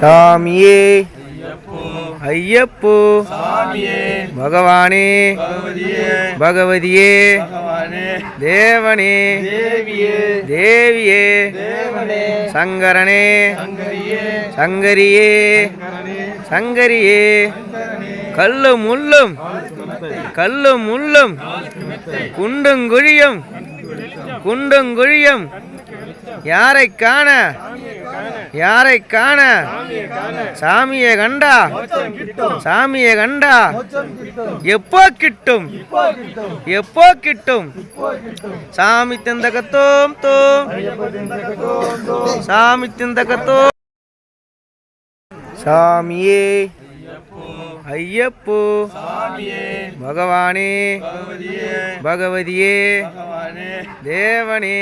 சாமியே. ஐயப்போ. பகவானே. பகவதியே. தேவனே. தேவியே. சங்கரனே. சங்கரியே. சங்கரியே. கல்லும் முள்ளும் கல்லும் முள்ளும் குண்டும் குழியும் குண்டும் குழியும் யாரை காண? யாரை காண? சாமியை கண்டா? சாமியை கண்டா? எப்போ கிட்டும்? எப்போ கிட்டும்? சாமி திந்தகத்தோம் தோம். சாமி திந்தகத்தோம். சாமியே. ஐயப்போ. பகவானே. பகவதியே. தேவனே.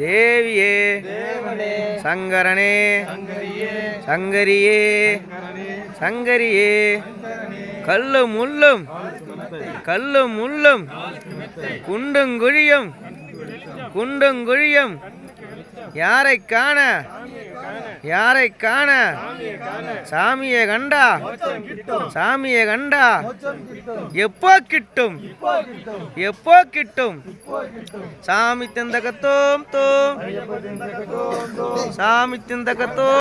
தேவியே. சங்கரனே. சங்கரியே. சங்கரியே. கல்லும் முள்ளும் கல்லும் முள்ளும் குண்டும் குழியும் குண்டும் குழியும் யாரை காண? யாரை காண? சாமியை கண்டா? சாமியை கண்டா? எப்போ கிட்டும்? எப்போ கிட்டும்? சாமி திந்தகத்தோம் தோம். சாமி திந்தகத்தோம்